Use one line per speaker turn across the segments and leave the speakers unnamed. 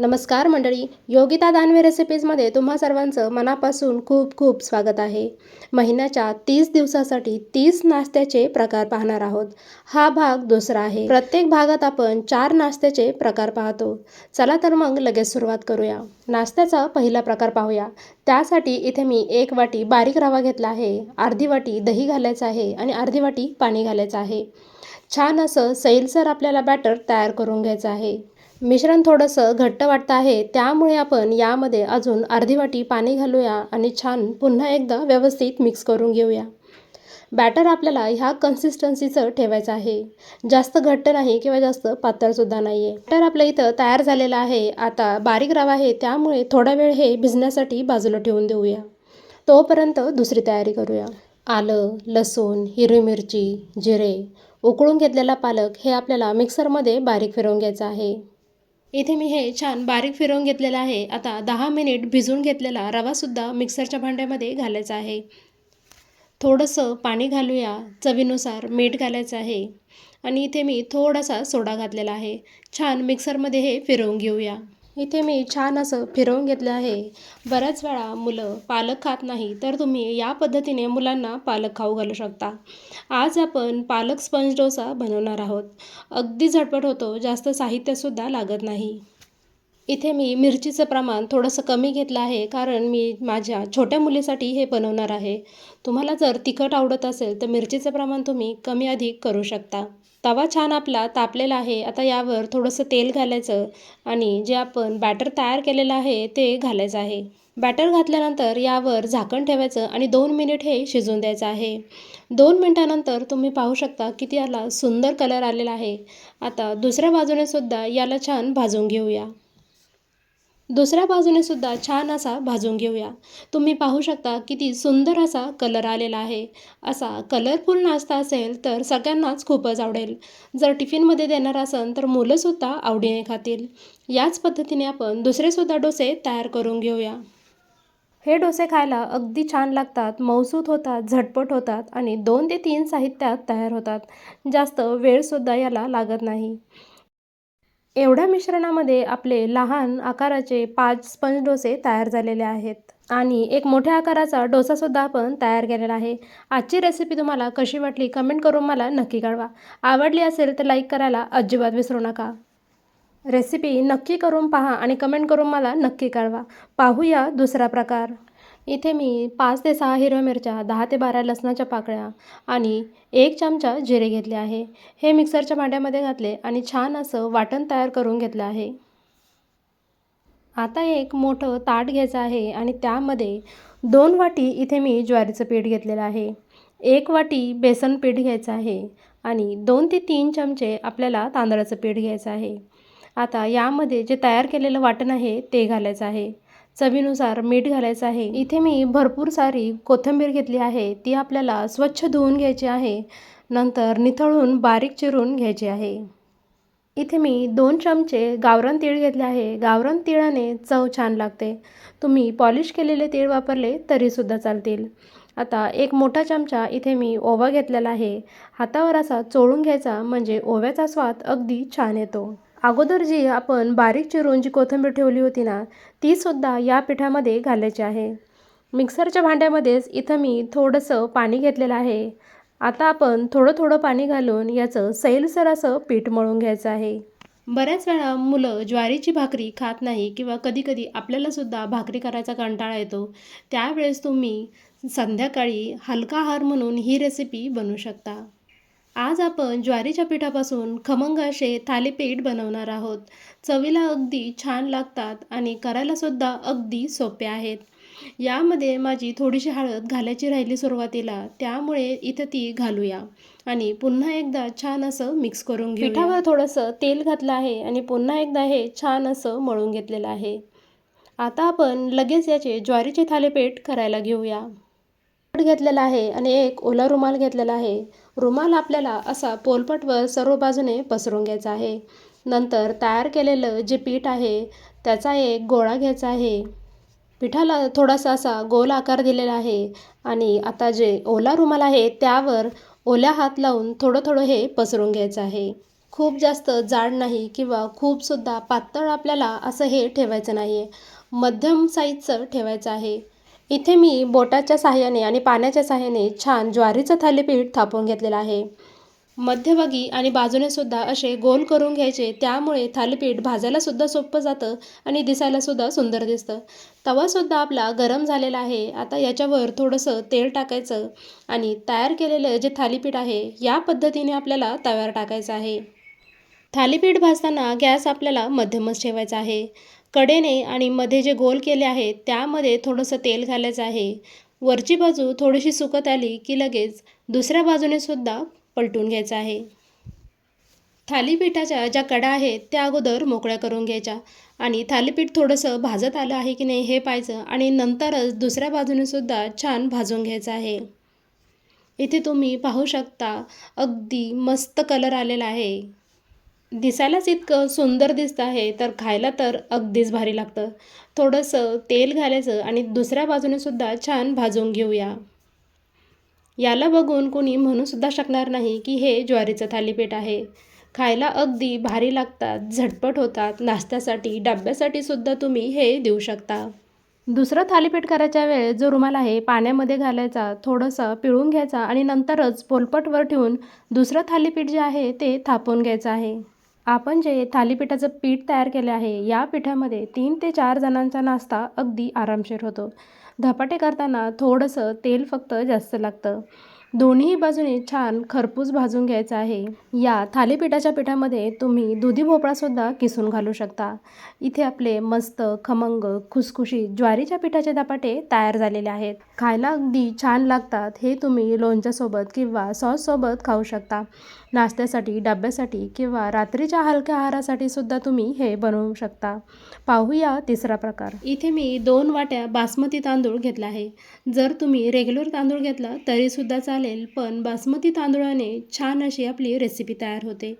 नमस्कार मंडळी योगिता दानवे रेसिपीजमध्ये तुम्हा सर्वांचं मनापासून खूप खूप स्वागत आहे. महिन्याच्या तीस दिवसासाठी तीस नाश्त्याचे प्रकार पाहणार आहोत. हा भाग दुसरा आहे. प्रत्येक भागात आपण चार नाश्त्याचे प्रकार पाहतो. चला तर मग लगेच सुरुवात करूया. नाश्त्याचा पहिला प्रकार पाहूया. त्यासाठी इथे मी एक वाटी बारीक रवा घेतला आहे. अर्धी वाटी दही घालायचं आहे आणि अर्धी वाटी पाणी घालायचं आहे. छान असं सैलसर आपल्याला बॅटर तयार करून घ्यायचं आहे. मिश्रण थोडंसं घट्ट वाटतं आहे त्यामुळे आपण यामध्ये अजून अर्धी वाटी पाणी घालूया आणि छान पुन्हा एकदा व्यवस्थित मिक्स करून घेऊया. बॅटर आपल्याला ह्या कन्सिस्टन्सीचं ठेवायचं आहे. जास्त घट्ट नाही किंवा जास्त पातळसुद्धा नाही आहे बॅटर आपलं इथं तयार झालेलं आहे. आता बारीक रवा आहे त्यामुळे थोडा वेळ हे भिजण्यासाठी बाजूला ठेवून देऊया. तोपर्यंत दुसरी तयारी करूया. आलं लसूण हिरवी मिरची जिरे उकळून घेतलेला पालक हे आपल्याला मिक्सरमध्ये बारीक फिरवून घ्यायचं आहे. इथे मी हे छान बारीक फिरवून घेतलेलं आहे. आता दहा मिनिट भिजवून घेतलेला रवासुद्धा मिक्सरच्या भांड्यामध्ये घालायचा आहे. थोडंसं पाणी घालूया चवीनुसार मीठ घालायचं आहे. आणि इथे मी थोडासा सोडा घातलेला आहे. छान मिक्सरमध्ये हे फिरवून घेऊया. इथे मी छान असं फिरवून घेतलं आहे. बऱ्याच वेळा मुलं पालक खात नाही तर तुम्ही या पद्धतीने मुलांना पालक खाऊ घालू शकता. आज आपण पालक स्पंज डोसा बनवणार आहोत. अगदी झटपट होतो जास्त साहित्यसुद्धा लागत नाही. इथे मी मिरचीचं प्रमाण थोडंसं कमी घेतलं आहे कारण मी माझ्या छोट्या मुलीसाठी हे बनवणार आहे. तुम्हाला जर तिखट आवडत असेल तर मिरचीचं प्रमाण तुम्ही कमी अधिक करू शकता. तवा छान आपला तापलेला आहे. आता यावर थोडंसं तेल घालायचं आणि जे आपण बॅटर तयार केलेलं आहे ते घालायचं आहे. बॅटर घातल्यानंतर यावर झाकण ठेवायचं आणि दोन मिनिट हे शिजून द्यायचं आहे. दोन मिनटानंतर तुम्ही पाहू शकता किती याला सुंदर कलर आलेला आहे. आता दुसऱ्या बाजूने सुद्धा याला छान भाजून घेऊया. दुसऱ्या बाजूने सुद्धा छान असा भाजून घेऊया. तुम्ही पाहू शकता किती सुंदर असा कलर आलेला आहे. असा कलरफुल नाश्ता असेल तर सगळ्यांनाच खूपच आवडेल. जर टिफिनमध्ये देणार असेल तर मुलंसुद्धा आवडीने खातील. याच पद्धतीने आपण दुसरेसुद्धा डोसे तयार करून घेऊया. हे डोसे खायला अगदी छान लागतात मौसूत होतात झटपट होतात आणि दोन ते तीन साहित्यात तयार होतात. जास्त वेळसुद्धा याला लागत नाही. एवढ्या मिश्रणामध्ये आपले लहान आकाराचे पाच स्पंज डोसे तयार झालेले आहेत. आणि एक मोठ्या आकाराचा डोसासुद्धा आपण तयार केलेला आहे. आजची रेसिपी तुम्हाला कशी वाटली कमेंट करून मला नक्की कळवा. आवडली असेल तर लाईक करायला अजिबात विसरू नका. रेसिपी नक्की करून पहा आणि कमेंट करून मला नक्की कळवा. पाहूया दुसरा प्रकार. इथे मी पाच ते सहा हिरव्या मिरच्या दहा ते बारा लसणाच्या पाकळ्या आणि एक चमचा जिरे घेतले आहे. हे मिक्सरच्या भांड्यामध्ये घातले आणि छान असं वाटण तयार करून घेतलं आहे. आता एक मोठं ताट घ्यायचं आहे आणि त्यामध्ये दोन वाटी इथे मी ज्वारीचं पीठ घेतलेलं आहे. एक वाटी बेसन पीठ घ्यायचं आहे आणि दोन ते तीन चमचे आपल्याला तांदळाचं पीठ घ्यायचं आहे. आता यामध्ये जे तयार केलेलं वाटण आहे ते घालायचं आहे. चवीनुसार मीठ घालायचं आहे. इथे मी भरपूर सारी कोथिंबीर घेतली आहे. ती आपल्याला स्वच्छ धुवून घ्यायची आहे. नंतर निथळून बारीक चिरून घ्यायची आहे. इथे मी दोन चमचे गावरान तीळ घेतले आहे. गावरान तिळाने चव छान लागते. तुम्ही पॉलिश केलेले तीळ वापरले तरीसुद्धा चालतील. आता एक मोठा चमचा इथे मी ओवा घेतलेला आहे. हातावर असा चोळून घ्यायचा म्हणजे ओव्याचा स्वाद अगदी छान येतो. अगोदर जी आपण बारीक चिरून जी कोथिंबीर ठेवली होती ना तीसुद्धा या पिठामध्ये घालायची आहे. मिक्सरच्या भांड्यामध्येच इथं मी थोडंसं पाणी घेतलेलं आहे. आता आपण थोडं थोडं पाणी घालून याचं सैलसर असं पीठ मळून घ्यायचं आहे. बऱ्याच वेळा मुलं ज्वारीची भाकरी खात नाही किंवा कधीकधी आपल्यालासुद्धा भाकरी करायचा कंटाळा येतो त्यावेळेस तुम्ही संध्याकाळी हलका आहार म्हणून ही रेसिपी बनवू शकता. आज आपण ज्वारीच्या पिठापासून खमंग असे थालीपीठ बनवणार आहोत. चवीला अगदी छान लागतात आणि करायलासुद्धा अगदी सोपे आहेत. यामध्ये माझी थोडीशी हळद घालायची राहिली सुरुवातीला त्यामुळे इथं ती घालूया. आणि पुन्हा एकदा छान असं मिक्स करून घेऊ पिठावर थोडंसं तेल घातलं आहे आणि पुन्हा एकदा हे छान असं मळून घेतलेलं आहे. आता आपण लगेच याचे ज्वारीचे थालीपीठ करायला घेऊया. घेतलेला आहे आणि एक ओला रुमाल घेतलेला आहे. रुमाल आपल्याला असा पोलपटवर सर्व बाजूने पसरून घ्यायचा आहे. नंतर तयार केलेलं जे पीठ आहे त्याचा एक गोळा घ्यायचा आहे. पिठाला थोडासा असा गोल आकार दिलेला आहे आणि आता जे ओला रुमाल आहे त्यावर ओल्या हात लावून थोडं थोडं हे पसरून घ्यायचं आहे. खूप जास्त जाड नाही किंवा खूपसुद्धा पातळ आपल्याला असं हे ठेवायचं नाही आहे मध्यम साईजचं ठेवायचं आहे. इथे मी बोटाच्या साहाय्याने आणि पाण्याच्या साहाय्याने छान ज्वारीचं थालीपीठ थापून घेतलेलं आहे. मध्यभागी आणि बाजूने सुद्धा असे गोल करून घ्यायचे त्यामुळे थालीपीठ भाजायलासुद्धा सोपं जातं आणि दिसायलासुद्धा सुंदर दिसतं. तवासुद्धा आपला गरम झालेला आहे आता याच्यावर थोडंसं तेल टाकायचं आणि तयार केलेलं जे थालीपीठ आहे या पद्धतीने आपल्याला तव्यावर टाकायचं आहे. थालीपीठ भाजताना गॅस आपल्याला मध्यमच ठेवायचा आहे. कडेने आणि मध्ये जे गोल केले आहे त्यामध्ये थोडंसं तेल घालायचं आहे. वरची बाजू थोडीशी सुकत आली की लगेच दुसऱ्या बाजूने सुद्धा पलटून घ्यायचं आहे. थालीपीठाच्या ज्या कडा आहेत त्या अगोदर मोकळ्या करून घ्यायच्या आणि थालीपीठ थोडंसं भाजत आलं आहे की नाही हे पाहायचं आणि नंतरच दुसऱ्या बाजूने सुद्धा छान भाजून घ्यायचं आहे. इथे तुम्ही पाहू शकता अगदी मस्त कलर आलेला आहे. दिसायलाच इतकं सुंदर दिसतं आहे तर खायला तर अगदीच भारी लागतं. थोडंसं तेल घालायचं आणि दुसऱ्या बाजूने सुद्धा छान भाजून घेऊया. याला बघून कोणी म्हणूसुद्धा शकणार नाही की हे ज्वारीचं थालीपीठ आहे. खायला अगदी भारी लागतात झटपट होतात नाश्त्यासाठी डब्यासाठी सुद्धा तुम्ही हे देऊ शकता. दुसरं थालीपीठ करायच्या वेळेस जो रुमाल आहे पाण्यामध्ये घालायचा थोडंसं पिळून घ्यायचा आणि नंतरच पोलपटवर ठेवून दुसरं थालीपीठ जे आहे ते थापून घ्यायचं आहे. आपण जे थालीपीठाचं पीठ तयार केले आहे या पिठामध्ये तीन ते चार जणांचा नाश्ता अगदी आरामशीर होतो. धपाटे करताना थोडंसं तेल फक्त जास्त लागतं. दोन्ही बाजूने छान खरपूस भाजून घ्यायचं आहे. या थालीपीठाच्या पिठामध्ये तुम्ही दुधी भोपळासुद्धा किसून घालू शकता. इथे आपले मस्त खमंग खुसखुशी ज्वारीच्या पिठाचे धपाटे तयार झालेले आहेत. खायला अगदी छान लागतात हे तुम्ही लोणच्यासोबत किंवा सॉससोबत खाऊ शकता. नाश्त्यासाठी डब्यासाठी किंवा रात्रीच्या हलक्या आहारासाठी सुद्धा तुम्ही हे बनवू शकता. पाहूया तिसरा प्रकार. इथे मी दोन वाट्या बासमती तांदूळ घेतला आहे. जर तुम्ही रेग्युलर तांदूळ घेतला तरीसुद्धा चालेल पण बासमती तांदूळाने छान अशी आपली रेसिपी तयार होते.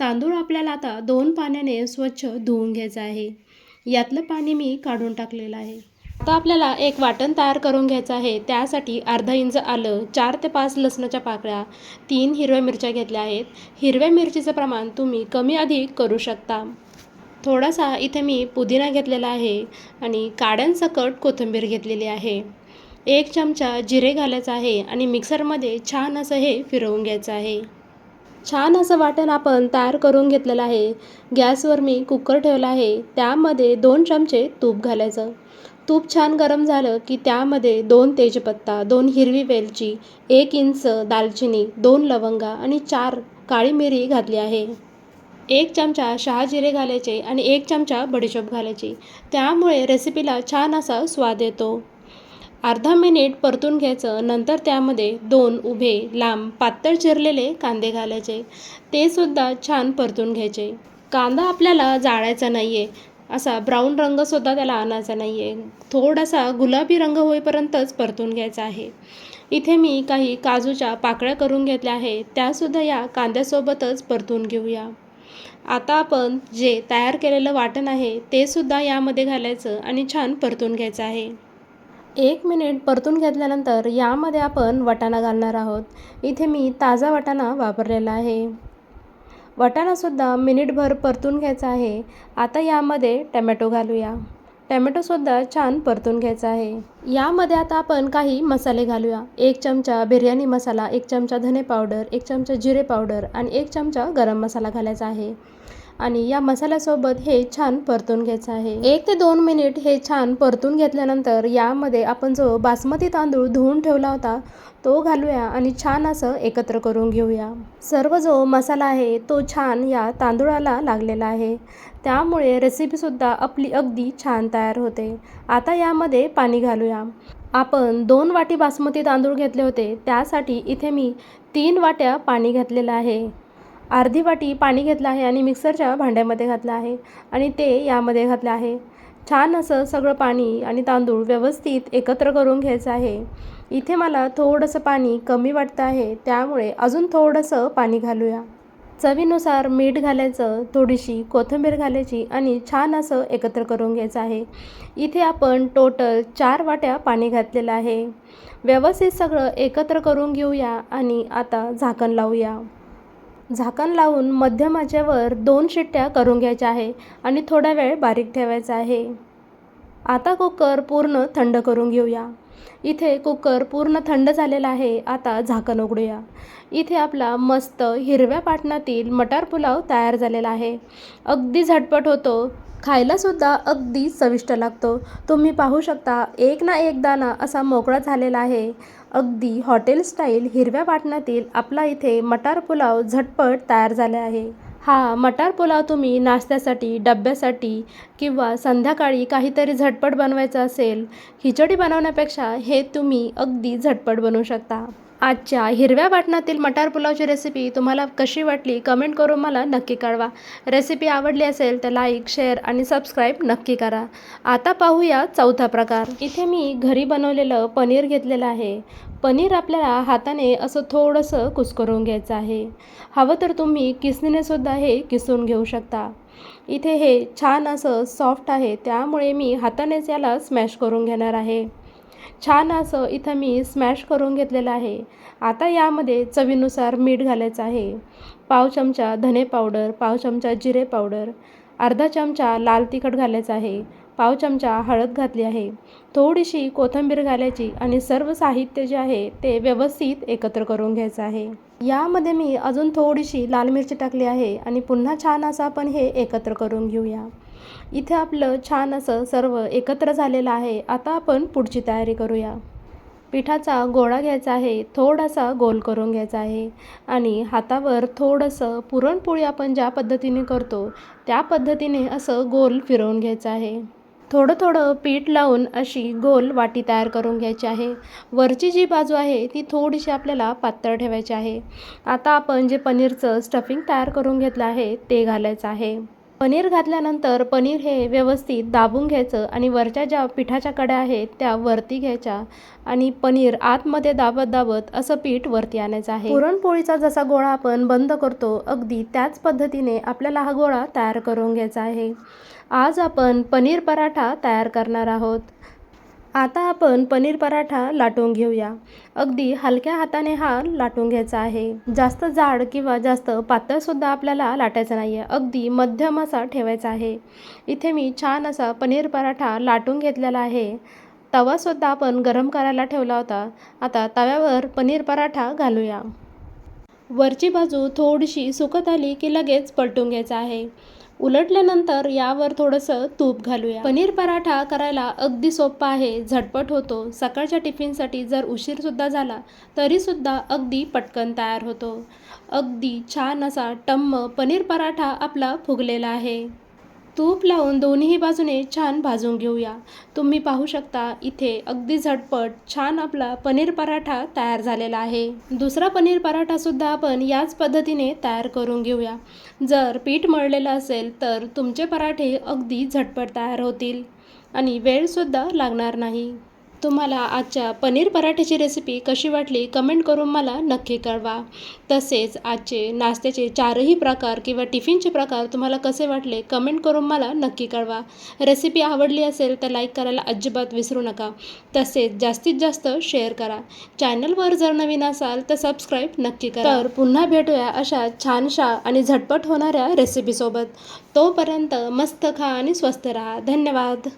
तांदूळ आपल्याला आता दोन पाण्याने स्वच्छ धुवून घ्यायचं आहे. यातलं पाणी मी काढून टाकलेलं आहे. आता आपल्याला एक वाटण तयार करून घ्यायचं आहे. त्यासाठी अर्धा इंच आलं चार ते पाच लसणाच्या पाकळ्या तीन हिरव्या मिरच्या घेतल्या आहेत. हिरव्या मिरचीचं प्रमाण तुम्ही कमी अधिक करू शकता. थोडासा इथे मी पुदिना घेतलेला आहे आणि काड्यांसकट कोथिंबीर घेतलेली आहे. एक चमचा जिरे घालायचं आहे आणि मिक्सरमध्ये छान असं हे फिरवून घ्यायचं आहे. छान असं वाटण आपण तयार करून घेतलेलं आहे. गॅसवर मी कुकर ठेवला आहे. त्यामध्ये दोन चमचे तूप घालायचं. तूप छान गरम झालं की त्यामध्ये दोन तेजपत्ता दोन हिरवी वेलची एक इंच दालचिनी दोन लवंगा आणि चार काळी मिरी घातली आहे. एक चमचा शहाजिरे घालायचे आणि एक चमचा बडीशोप घालायची. त्यामुळे रेसिपीला छान असा स्वाद येतो. अर्धा मिनिट परतून घ्यायचं नंतर त्यामध्ये दोन उभे लांब पातळ चिरलेले कांदे घालायचे. ते सुद्धा छान परतून घ्यायचे. कांदा आपल्याला जाळायचा नाही आहे असा ब्राऊन रंगसुद्धा त्याला आणायचा नाही आहे थोडासा गुलाबी रंग होईपर्यंतच परतून घ्यायचा आहे. इथे मी काही काजूच्या पाकळ्या करून घेतल्या आहेत. त्यासुद्धा या कांद्यासोबतच परतून घेऊया. आता आपण जे तयार केलेलं वाटण आहे ते सुद्धा यामध्ये घालायचं आणि छान परतून घ्यायचं आहे. एक मिनिट परतून घेतल्यानंतर यामध्ये आपण वाटाणा घालणार आहोत. इथे मी ताजा वाटाणा वापरलेला आहे. वाटाणासुद्धा मिनिटभर परतून घ्यायचा आहे. आता यामध्ये टमॅटो घालूया. टमॅटोसुद्धा छान परतून घ्यायचा आहे. यामध्ये आता आपण काही मसाले घालूया. एक चमचा बिर्याणी मसाला एक चमचा धने पावडर एक चमचा जिरे पावडर आणि एक चमचा गरम मसाला घालायचा आहे. आणि या मसाल्यासोबत हे छान परतून घ्यायचं आहे. एक ते दोन मिनिट हे छान परतून घेतल्यानंतर यामध्ये आपण जो बासमती तांदूळ धुवून ठेवला होता तो घालूया आणि छान असं एकत्र करून घेऊया. सर्व जो मसाला आहे तो छान या तांदूळाला लागलेला आहे. त्यामुळे रेसिपीसुद्धा आपली अगदी छान तयार होते. आता यामध्ये पाणी घालूया. आपण दोन वाटी बासमती तांदूळ घेतले होते त्यासाठी इथे मी तीन वाट्या पाणी घातलेलं आहे. अर्धी वाटी पाणी घेतलं आहे आणि मिक्सरच्या भांड्यामध्ये घातलं आहे आणि ते यामध्ये घातलं आहे. छान असं सगळं पाणी आणि तांदूळ व्यवस्थित एकत्र करून घ्यायचं आहे. इथे मला थोडंसं पाणी कमी वाटतं आहे त्यामुळे अजून थोडंसं पाणी घालूया. चवीनुसार मीठ घालायचं थोडीशी कोथिंबीर घालायची आणि छान असं एकत्र करून घ्यायचं आहे. इथे आपण टोटल चार वाट्या पाणी घातलेलं आहे. व्यवस्थित सगळं एकत्र करून घेऊया आणि आता झाकण लावूया. झाकण लावून मध्यम आचेवर दोन शिट्ट्या करून घ्यायच्या आहे आणि थोडा वेळ बारीक ठेवायचा आहे. आता कुकर पूर्ण थंड करून घेऊया. इथे कुकर पूर्ण थंड झालेला आहे. आता झाकण उघडूया. इथे आपला मस्त हिरव्या पाटणातील मटार पुलाव तयार झालेला आहे. अगदी झटपट होतो. खायलासुद्धा अगदी चविष्ट लागतो. तुम्ही पाहू शकता एक ना एक दाना असा मोकळा झालेला आहे. अगदी हॉटेल स्टाईल हिरव्या वाटणातील आपला इथे मटार पुलाव झटपट तयार झाला आहे. हा मटार पुलाव तुम्ही नाश्त्यासाठी डब्यासाठी किंवा संध्याकाळी काहीतरी झटपट बनवायचं असेल खिचडी बनवण्यापेक्षा हे तुम्ही अगदी झटपट बनवू शकता. आजच्या हिरव्या वाटणातील मटार पुलावची रेसिपी तुम्हाला कशी वाटली कमेंट करून मला नक्की कळवा. रेसिपी आवडली असेल तर लाईक शेअर आणि सबस्क्राईब नक्की करा. आता पाहूया चौथा प्रकार. इथे मी घरी बनवलेलं पनीर घेतलेलं आहे. पनीर आपल्याला हाताने असं थोडंसं कुस्करून घ्यायचं आहे. हवं तर तुम्ही किसणीनेसुद्धा हे किसून घेऊ शकता. इथे हे छान असं सॉफ्ट आहे त्यामुळे मी हातानेच याला स्मॅश करून घेणार आहे. छान असं इथं मी स्मॅश करून घेतलेलं आहे. आता यामध्ये चवीनुसार मीठ घालायचं आहे. पाव चमचा धने पावडर पाव चमचा जिरे पावडर अर्धा चमचा लाल तिखट घालायचं आहे. पाव चमचा हळद घातली आहे. थोडीशी कोथिंबीर घालायची आणि सर्व साहित्य जे आहे ते व्यवस्थित एकत्र करून घ्यायचं आहे. यामध्ये मी अजून थोडीशी लाल मिरची टाकली आहे आणि पुन्हा छान असं आपण हे एकत्र करून घेऊया. इथे आपलं छान असं सर्व एकत्र झालेलं आहे. आता आपण पुढची तयारी करूया. पिठाचा गोळा घ्यायचा आहे. थोडासा गोल करून घ्यायचा आहे. आणि हातावर थोडंसं पुरणपोळी आपण ज्या पद्धतीने करतो त्या पद्धतीने असं गोल फिरवून घ्यायचं आहे. थोडं थोडं पीठ लावून अशी गोल वाटी तयार करून घ्यायची आहे. वरची जी बाजू आहे ती थोडीशी आपल्याला पातळ ठेवायची आहे. आता आपण जे पनीरचं स्टफिंग तयार करून घेतलं आहे ते घालायचं आहे. पनीर घातल्यानंतर पनीर हे व्यवस्थित दाबून घ्यायचं आणि वरच्या ज्या पिठाच्या कड्या आहेत त्या वरती घ्यायच्या आणि पनीर आतमध्ये दाबत दाबत असं पीठ वरती आणायचं आहे. पुरणपोळीचा जसा गोळा आपण बंद करतो अगदी त्याच पद्धतीने आपल्याला हा गोळा तयार करून घ्यायचा आहे. आज आपण पनीर पराठा तयार करणार आहोत. आता आपण पनीर पराठा लाटून घेऊया. अगदी हलक्या हाताने हा लाटून घ्यायचा आहे. जास्त जाड किंवा जास्त पातळसुद्धा आपल्याला लाटायचं नाही आहे अगदी मध्यम असा ठेवायचा आहे. इथे मी छान असा पनीर पराठा लाटून घेतलेला आहे. तवासुद्धा आपण गरम करायला ठेवला होता. आता तव्यावर पनीर पराठा घालूया. वरची बाजू थोडीशी सुकत आली की लगेच पलटून घ्यायचं आहे. उलटल्यानंतर यावर थोडंसं तूप घालूया. पनीर पराठा करायला अगदी सोपा आहे झटपट होतो. सकाळच्या टिफिनसाठी जर उशीरसुद्धा झाला तरीसुद्धा अगदी पटकन तयार होतो. अगदी छान असा टम्म पनीर पराठा आपला फुगलेला आहे. तूप लावून दोन्ही बाजूने छान भाजून घेऊया. तुम्ही पाहू शकता इथे अगदी झटपट छान आपला पनीर पराठा तयार झालेला आहे. दुसरा पनीर पराठासुद्धा आपण याच पद्धतीने तयार करून घेऊया. जर पीठ मळलेलं असेल तर तुमचे पराठे अगदी झटपट तयार होतील. आणि वेळसुद्धा लागणार नाही. तुम्हाला आजच्या पनीर पराठ्याची रेसिपी कशी वाटली कमेंट करून मला नक्की कळवा. तसेच आजचे नाश्त्याचे चारही प्रकार किंवा टिफिनचे प्रकार तुम्हाला कसे वाटले कमेंट करून मला नक्की कळवा. रेसिपी आवडली असेल तर लाईक करायला अजिबात विसरू नका. तसेच जास्तीत जास्त शेअर करा. चॅनलवर जर नवीन असाल तर सबस्क्राईब नक्की करा. तर पुन्हा भेटूया अशा छानशा आणि झटपट होणाऱ्या रेसिपीसोबत तोपर्यंत मस्त खा आणि स्वस्त राहा. धन्यवाद.